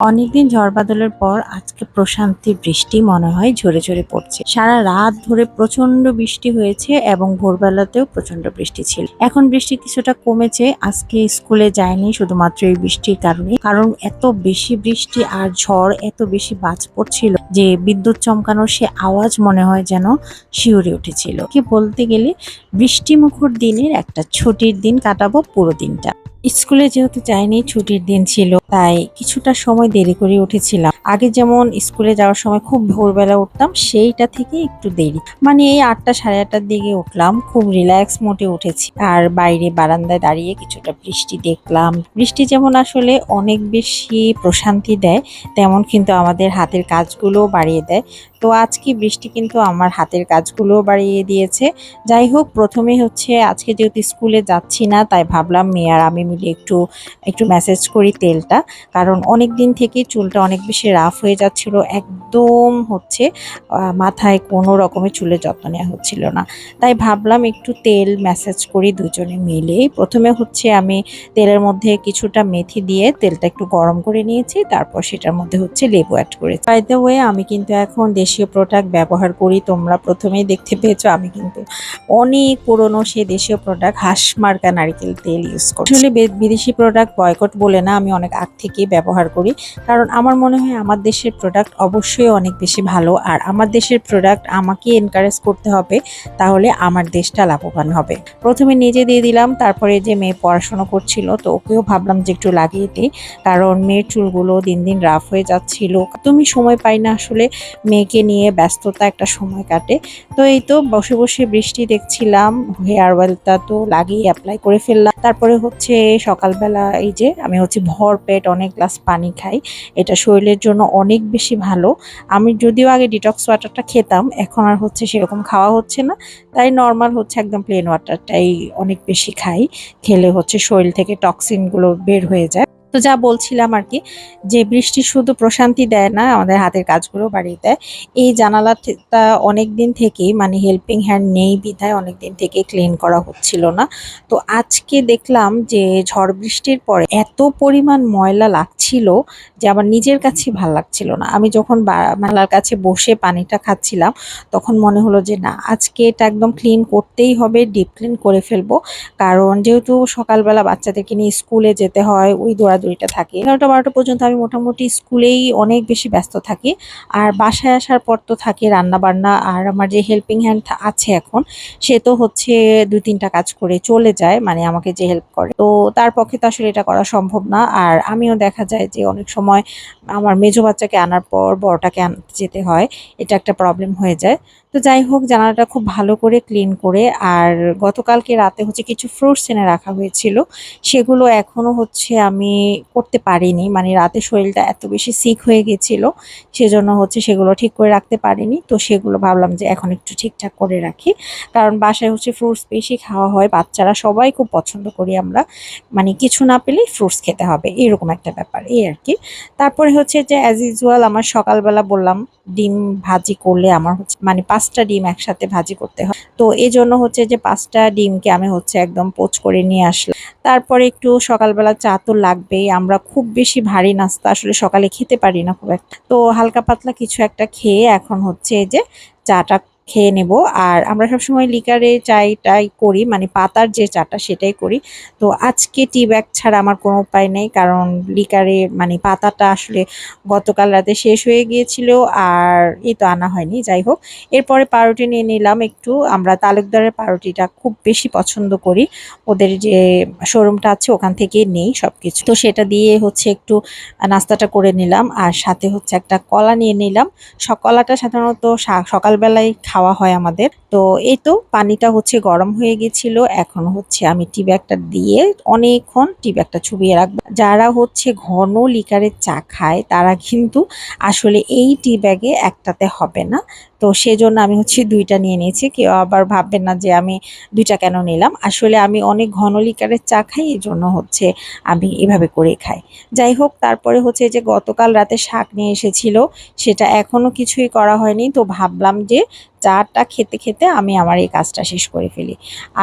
অনেকদিন ঝড় বাদলের পর আজকে প্রশান্তির বৃষ্টি মনে হয় ঝরে ঝরে পড়ছে। সারা রাত ধরে প্রচণ্ড বৃষ্টি হয়েছে এবং ভোরবেলাতেও প্রচণ্ড বৃষ্টি ছিল। এখন বৃষ্টি কিছুটা কমেছে, আজকে স্কুলে যায়নি শুধুমাত্র এই বৃষ্টির কারণে। কারণ এত বেশি বৃষ্টি আর ঝড় এত বেশি বাজ পড়ছিল যে বিদ্যুৎ চমকানোর সে আওয়াজ মনে হয় যেন শিউরে উঠেছিল। কি বলতে গেলে বৃষ্টি মুখর দিনের একটা ছুটির দিন কাটাবো পুরো দিনটা। স্কুলে যেহেতু যাইনি ছুটির দিন ছিল, তাই কিছুটা সময় দেরি করে উঠেছিলাম। আগে যেমন স্কুলে যাওয়ার সময় খুব ভোরবেলা উঠতাম, সেইটা থেকে একটু দেরি। মানে এই আটটা সাড়ে আটটার দিকে উঠলাম, খুব রিল্যাক্স মোটে উঠেছি। আর বাইরে বারান্দায় দাঁড়িয়ে কিছুটা বৃষ্টি দেখলাম। বৃষ্টি যেমন আসলে অনেক বেশি প্রশান্তি দেয়, তেমন কিন্তু আমাদের হাতের কাজগুলোও বাড়িয়ে দেয়। তো আজকে বৃষ্টি কিন্তু আমার হাতের কাজগুলোও বাড়িয়ে দিয়েছে। যাই হোক, প্রথমে হচ্ছে আজকে যেহেতু স্কুলে যাচ্ছি না, তাই ভাবলাম মেয়ে আর আমি মিলে একটু একটু মেসেজ করি তেলটা। কারণ অনেক দিন থেকে চুলটা অনেক বেশি রাফ হয়ে যাচ্ছিল, একদম হচ্ছে মাথায় কোনো রকমের চুলের যত্ন নেওয়া হচ্ছিল না। তাই ভাবলাম একটু তেল ম্যাসেজ করি দুজনে মিলে প্রথমে হচ্ছে আমি তেলের মধ্যে কিছুটা মেথি দিয়ে তেলটা একটু গরম করে নিয়েছি, তারপর সেটার মধ্যে হচ্ছে লেবু অ্যাড করেছি। বাই দ্য ওয়ে আমি কিন্তু এখন দেশীয় প্রোডাক্ট ব্যবহার করি, তোমরা প্রথমেই দেখতে পেয়েছ, আমি কিন্তু অনেক পুরনো সেই দেশীয় প্রোডাক্ট হাঁস মার্কা নারকেল তেল ইউজ করি বিদেশি প্রোডাক্ট বয়কট বলে না, আমি অনেক আগ থেকেই ব্যবহার করি। কারণ আমার মনে হয় আমার দেশের প্রোডাক্ট অবশ্যই অনেক বেশি ভালো। আর আমার দেশের প্রোডাক্ট আমাকে এনকারেজ করতে হবে, তাহলে আমার দেশটা লাভবান হবে। প্রথমে নিজে দিয়ে দিলাম, তারপরে যে মেয়ে পড়াশোনা করছিল, তো ওকেও ভাবলাম যে একটু লাগিয়ে দিই। কারণ মেয়ের চুলগুলো দিন দিন রাফ হয়ে যাচ্ছিল। তুমি সময় পাই না আসলে মেয়েকে নিয়ে ব্যস্ততা একটা সময় কাটে। তো এই তো বসে বসে বৃষ্টি দেখছিলাম হেয়ার অয়েলটা তো লাগিয়ে অ্যাপ্লাই করে ফেললাম। তারপরে হচ্ছে সকালবেলা এই যে আমি হচ্ছে ভর পেট অনেক গ্লাস পানি খাই, এটা শরীরের জন্য অনেক বেশি ভালো। আমি যদিও আগে ডিটক্স ওয়াটারটা খেতাম, এখন আর হচ্ছে সেরকম খাওয়া হচ্ছে না। তাই নর্মাল হচ্ছে একদম প্লেন ওয়াটারটাই অনেক বেশি খাই, খেলে হচ্ছে শরীর থেকে টক্সিনগুলো বের হয়ে যায়। তো যা বলছিলাম আর কি, যে বৃষ্টি শুধু প্রশান্তি দেয় না আমাদের হাতের কাজগুলো বাড়িয়ে দেয়, এই জানালাটা অনেক দিন থেকেই মানে হেল্পিং হ্যান্ড নেই বিধায় অনেক দিন থেকে ক্লিন করা হচ্ছিল না। তো আজকে দেখলাম যে ঝড় বৃষ্টির পরে এত পরিমাণ ময়লা লাগছিল যে আমার নিজের কাছে ভালো লাগছিল না। আমি যখন মেলার কাছে বসে পানিটা খাচ্ছিলাম, তখন মনে হলো যে না, আজকে এটা একদম ক্লিন করতেই হবে ডিপ ক্লিন করে ফেলব। কারণ যেহেতু সকালবেলা বাচ্চাদেরকে নিয়ে স্কুলে যেতে হয়, ওই দৌড়াদৌড়িটা থাকে। এগারোটা বারোটা পর্যন্ত আমি মোটামুটি স্কুলেই অনেক বেশি ব্যস্ত থাকি। আর বাসায় আসার পর তো থাকে রান্না বান্না আর আমার যে হেল্পিং হ্যান্ড আছে এখন, সে তো হচ্ছে দুই তিনটা কাজ করে চলে যায় মানে আমাকে যে হেল্প করে। তো তার পক্ষে তো আসলে এটা করা সম্ভব না। আর আমিও দেখা যায় যে অনেক সময় আমার মেজো বাচ্চাকে আনার পর বড়টাকে আনতে যেতে হয়, এটা একটা প্রবলেম হয়ে যায়। তো যাই হোক, জানালাটা খুব ভালো করে ক্লিন করে আর গতকালকে রাতে হচ্ছে কিছু ফ্রুটস এনে রাখা হয়েছিল। সেগুলো এখনও হচ্ছে আমি করতে পারিনি। মানে রাতে শরীরটা এত বেশি সিক হয়ে গেছিল, সেজন্য হচ্ছে সেগুলো ঠিক করে রাখতে পারিনি। তো সেগুলো ভাবলাম যে এখন একটু ঠিকঠাক করে রাখি। কারণ বাসায় হচ্ছে ফ্রুটস বেশি খাওয়া হয়, বাচ্চারা সবাই খুব পছন্দ করি আমরা। মানে কিছু না পেলেই ফ্রুটস খেতে হবে, এরকম একটা ব্যাপার, এই আর কি। তারপরে হচ্ছে যে অ্যাজ ইউজুয়াল আমার সকালবেলা বললাম, ডিম ভাজি করলে আমার হচ্ছে মানে পাঁচটা ডিম একসাথে ভাজি করতে হয়। তো এই জন্য হচ্ছে যে পাঁচটা ডিমকে আমি হচ্ছে একদম পোচ করে নিয়ে আসলাম। তারপরে একটু সকালবেলা চা তো লাগবেই, আমরা খুব বেশি ভারী নাস্তা আসলে সকালে খেতে পারি না খুব একটা। তো হালকা পাতলা কিছু একটা খেয়ে এখন হচ্ছে যে চাটা খেয়ে নেব। আর আমরা সবসময় লিকারে চাইটাই করি মানে পাতার যে চাটা সেটাই করি। তো আজকে টি ব্যাগ ছাড়া আমার কোনো উপায় নেই, কারণ লিকারে মানে পাতাটা আসলে গতকাল রাতে শেষ হয়ে গিয়েছিল আর এই তো আনা হয়নি, যাই হোক। এরপরে পাউরুটি নিয়ে নিলাম একটু। আমরা তালুকদারের পাউরুটিটা খুব বেশি পছন্দ করি। ওদের যে শোরুমটা আছে, ওখান থেকেই নেই সব কিছু তো সেটা দিয়ে হচ্ছে একটু নাস্তাটা করে নিলাম। আর সাথে হচ্ছে একটা কলা নিয়ে নিলাম। কলাটা সাধারণত সকালবেলায় খাওয়া হয় আমাদের। তো এই তো পানিটা হচ্ছে গরম হয়ে গেছিল। এখন হচ্ছে আমি টি ব্যাগটা দিয়ে অনেকক্ষণ টি ব্যাগটা ছুবিয়ে রাখব। যারা হচ্ছে ঘন লিকারের চা খায়, তারা কিন্তু আসলে এই টি ব্যাগে একটাতে হবে না। তো সেজন্য আমি হচ্ছে দুইটা নিয়ে নিয়েছি। কেউ আবার ভাববেন না যে আমি দুইটা কেন নিলাম। আসলে আমি অনেক ঘন লিকারের চা খাই এই জন্য হচ্ছে আমি এভাবে করে খাই। যাই হোক, তারপরে হচ্ছে যে গতকাল রাতে শাক নিয়ে এসেছিল, সেটা এখনও কিছুই করা হয়নি। তো ভাবলাম যে চাটা খেতে খেতে আমি আমার এই কাজটা শেষ করে ফেলি।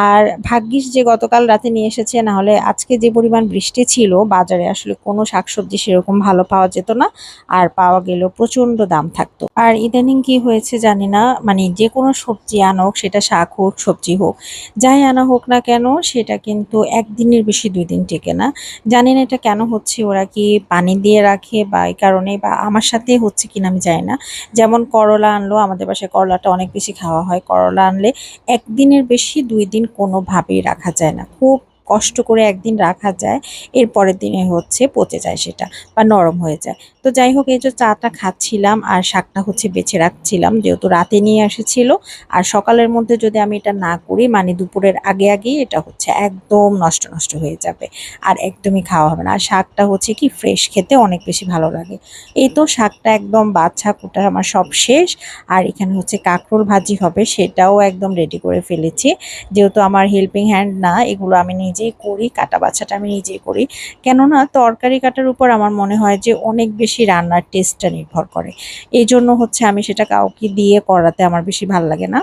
আর ভাগ্যিস যে গতকাল রাতে নিয়ে এসেছে, না হলে আজকে যে পরিমাণ বৃষ্টি ছিল, বাজারে আসলে কোনো শাকসবজি সেরকম ভালো পাওয়া যেত না। আর পাওয়া গেলেও প্রচণ্ড দাম থাকতো। আর ইদানিং কি হয়েছে জানি না মানে যে কোনো সবজি আনোক, সেটা শাক হোক, সবজি হোক, যাই আনা হোক না কেন, সেটা কিন্তু একদিনের বেশি দুই দিন টেকে না। জানি না এটা কেন হচ্ছে, ওরা কি পানি দিয়ে রাখে বা এই কারণে, বা আমার সাথে হচ্ছে কিনা আমি জানি না। যেমন করলা আনলো, আমাদের বাসায় করলাটা অনেক বেশি খাওয়া হয়। করলা আনলে একদিনের বেশি দুই দিন কোনোভাবেই রাখা যায় না। খুব কষ্ট করে একদিন রাখা যায়, এর পরের দিনে হচ্ছে পচে যায় সেটা বা নরম হয়ে যায়। তো যাই হোক, এই যে চাটা খাচ্ছিলাম আর শাকটা হচ্ছে বেছে রাখছিলাম, যেহেতু রাতে নিয়ে এসেছিল। আর সকালের মধ্যে যদি আমি এটা না করি মানে দুপুরের আগে আগেই এটা হচ্ছে একদম নষ্ট নষ্ট হয়ে যাবে আর একদমই খাওয়া হবে না। আর শাকটা হচ্ছে কি ফ্রেশ খেতে অনেক বেশি ভালো লাগে। এই তো শাকটা একদম বাচ্চা কুটা আমার সব শেষ। আর এখানে হচ্ছে কাঁকরোল ভাজি হবে, সেটাও একদম রেডি করে ফেলেছি। যেহেতু আমার হেল্পিং হ্যান্ড না, এগুলো আমি নিজেই করি, কাটা বাছাটা আমি নিজেই করি। কেননা তরকারি কাটার উপর আমার মনে হয় যে অনেক বেশি রান্নার টেস্টটা নির্ভর করে। এই জন্য হচ্ছে আমি সেটা কাউকে দিয়ে করাতে আমার বেশি ভালো লাগে না।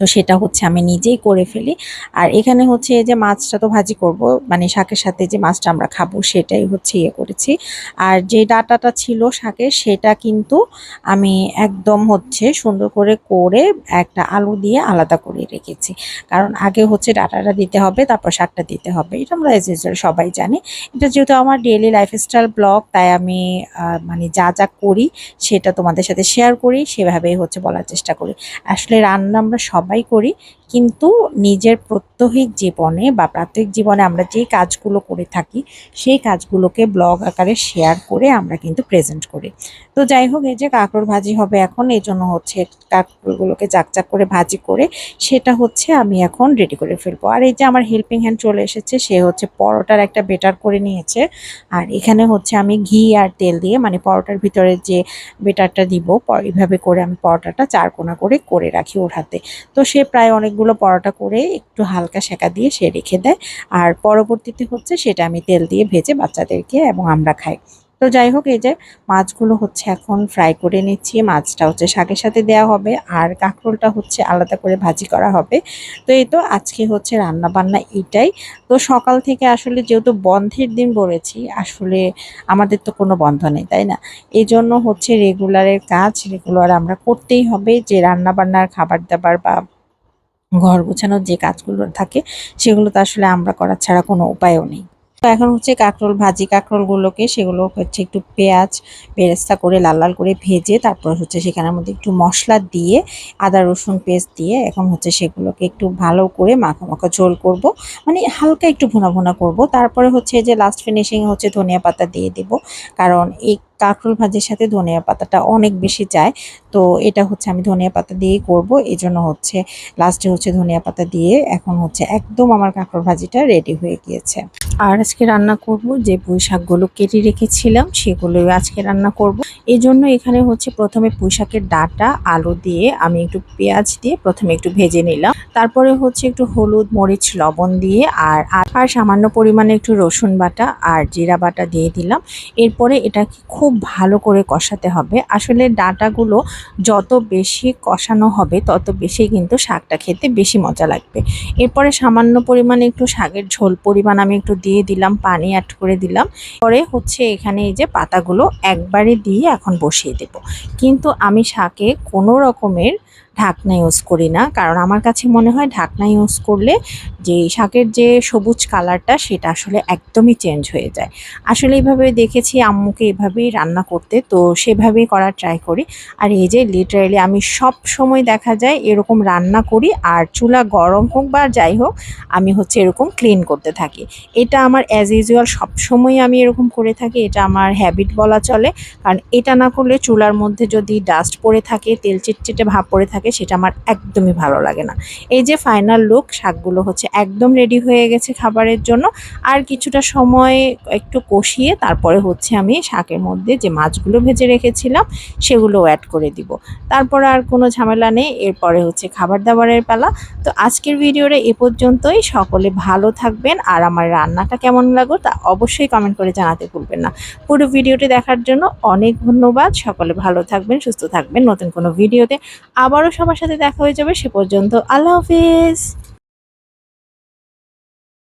তো সেটা হচ্ছে আমি নিজেই করে ফেলি। আর এখানে হচ্ছে যে মাছটা তো ভাজি করব মানে শাকের সাথে যে মাছটা আমরা খাব সেটাই হচ্ছে ইয়ে করেছি। আর যে ডাটাটা ছিল শাকের সেটা কিন্তু আমি একদম হচ্ছে সুন্দর করে করে একটা আলু দিয়ে আলাদা করে রেখেছি। কারণ আগে হচ্ছে ডাটাটা দিতে হবে, তারপর শাকটা দিতে হবে। এটা আমরা এজ ইউজুয়াল সবাই জানি। এটা যেহেতু আমার ডেইলি লাইফস্টাইল ব্লগ তাই আমি মানে যা যা করি সেটা তোমাদের সাথে শেয়ার করি, সেভাবেই হচ্ছে বলার চেষ্টা করি। আসলে রান্না আমরা সবাই করি। কিন্তু নিজের প্রত্যহিক জীবনে বা প্রাত্যহিক জীবনে আমরা যে কাজগুলো করে থাকি, সেই কাজগুলোকে ব্লগ আকারে শেয়ার করে আমরা কিন্তু প্রেজেন্ট করি। তো যাই হোক, এই যে কাঁকড়োর ভাজি হবে এখন, এই জন্য হচ্ছে কাঁকড়গুলোকে চাকচাক করে ভাজি করে সেটা হচ্ছে আমি এখন রেডি করে ফেলব। আর এই যে আমার হেল্পিং হ্যান্ড চলে এসেছে, সে হচ্ছে পরোটার একটা বেটার করে নিয়েছে। আর এখানে হচ্ছে আমি ঘি আর তেল দিয়ে মানে পরোটার ভিতরে যে বেটারটা দিব এইভাবে করে আমি পরোটাটা চারকোনা করে করে রাখি ওর হাতে। তো সে প্রায় অনেকগুলো পরোটা করে একটু হালকা সেকা দিয়ে সে রেখে দেয়। আর পরবর্তীতে হচ্ছে সেটা আমি তেল দিয়ে ভেজে বাচ্চাদেরকে এবং আমরা খাই। তো যাই হোক, এই যে মাছগুলো হচ্ছে এখন ফ্রাই করে নিচ্ছি। মাছটা হচ্ছে শাকের সাথে দেওয়া হবে। আর কাঁকরোলটা হচ্ছে আলাদা করে ভাজি করা হবে। তো এই তো আজকে হচ্ছে রান্না বান্না এটাই। তো সকাল থেকে আসলে যেহেতু বন্ধের দিন বলেছি, আসলে আমাদের তো কোনো বন্ধ নেই, তাই না? এই জন্য হচ্ছে রেগুলারের কাজ রেগুলার আমরা করতেই হবে যে রান্না বান্নার খাবার দাবার বা ঘর গোছানোর যে কাজগুলো থাকে, সেগুলো তো আসলে আমরা করার ছাড়া কোনো উপায়ও নেই। তো এখন হচ্ছে কাঁকরোল, ভাজি কাঁকরোলগুলোকে সেগুলো হচ্ছে একটু পেঁয়াজ বেরেস্তা করে লাল লাল করে ভেজে তারপর হচ্ছে সেখানের মধ্যে একটু মশলা দিয়ে আদা, রসুন পেস্ট দিয়ে এখন হচ্ছে সেগুলোকে একটু ভালো করে মাখা মাখা ঝোল করব। মানে হালকা একটু ভুনা ভুনা করব। তারপরে হচ্ছে যে লাস্ট ফিনিশিং হচ্ছে ধনিয়া পাতা দিয়ে দিব। কারণ এই কাঁকরোল ভাজির সাথে ধনিয়া পাতাটা অনেক বেশি যায় তো এটা হচ্ছে আমি ধনিয়া পাতা দিয়েই করব। এই জন্য হচ্ছে লাস্টে হচ্ছে ধনিয়া পাতা দিয়ে এখন হচ্ছে একদম আমার কাঁকরোল ভাজিটা রেডি হয়ে গিয়েছে। আর আজকে রান্না করব যে পুঁই শাকগুলো কেটে রেখেছিলাম, সেগুলোই আজকে রান্না করব। এই জন্য এখানে হচ্ছে প্রথমে পুঁই শাকের ডাটা, আলু দিয়ে আমি একটু পেঁয়াজ দিয়ে প্রথমে একটু ভেজে নিলাম। তারপরে হচ্ছে একটু হলুদ, মরিচ, লবণ দিয়ে আর আর সামান্য পরিমাণে একটু রসুন বাটা আর জিরা বাটা দিয়ে দিলাম। এরপরে এটাকে খুব ভালো করে কষাতে হবে। আসলে ডাটাগুলো যত বেশি কষানো হবে, তত বেশি কিন্তু শাকটা খেতে বেশি মজা লাগবে। এরপরে সামান্য পরিমাণে একটু শাকের ঝোল পরিমাণ আমি একটু দিয়ে দিলাম, পানি অ্যাড করে দিলাম। পরে হচ্ছে এখানে এই যে পাতাগুলো একবারে দিয়ে এখন বসিয়ে দেব। কিন্তু আমি শাকে কোনো রকমের ঢাকনা ইউজ করি না। কারণ আমার কাছে মনে হয় ঢাকনা ইউজ করলে যে শাকের যে সবুজ কালারটা সেটা আসলে একদমই চেঞ্জ হয়ে যায়। আসলে এইভাবে দেখেছি আম্মুকে এভাবেই রান্না করতে, তো সেভাবেই করার ট্রাই করি। আর এই যে লিটারেলি আমি সব সময় দেখা যায় এরকম রান্না করি, আর চুলা গরম হোক বা যাই হোক, আমি হচ্ছে এরকম ক্লিন করতে থাকি। এটা আমার অ্যাজ ইউজুয়াল সবসময় আমি এরকম করে থাকি, এটা আমার হ্যাবিট বলা চলে। কারণ এটা না করলে চুলার মধ্যে যদি ডাস্ট পড়ে থাকে, তেল চিটচিটে ভাব পড়ে থাকে থাকে, সেটা আমার একদমই ভালো লাগে না। এই যে ফাইনাল লুক শাকগুলো হচ্ছে একদম রেডি হয়ে গেছে খাবারের জন্য। আর কিছুটা সময় একটু কষিয়ে তারপরে হচ্ছে আমি শাকের মধ্যে যে মাছগুলো ভেজে রেখেছিলাম সেগুলো অ্যাড করে দিব। তারপরে আর কোনো ঝামেলা নেই, এরপরে হচ্ছে খাবার দাবারের পালা। তো আজকের ভিডিওটা এ পর্যন্তই। সকলে ভালো থাকবেন। আর আমার রান্নাটা কেমন লাগল তা অবশ্যই কমেন্ট করে জানাতে ভুলবেন না। পুরো ভিডিওটি দেখার জন্য অনেক ধন্যবাদ। সকলে ভালো থাকবেন, সুস্থ থাকবেন। নতুন কোনো ভিডিওতে সবার সাথে দেখা হয়ে যাবে সে পর্যন্ত। আল্লাহ হাফিজ।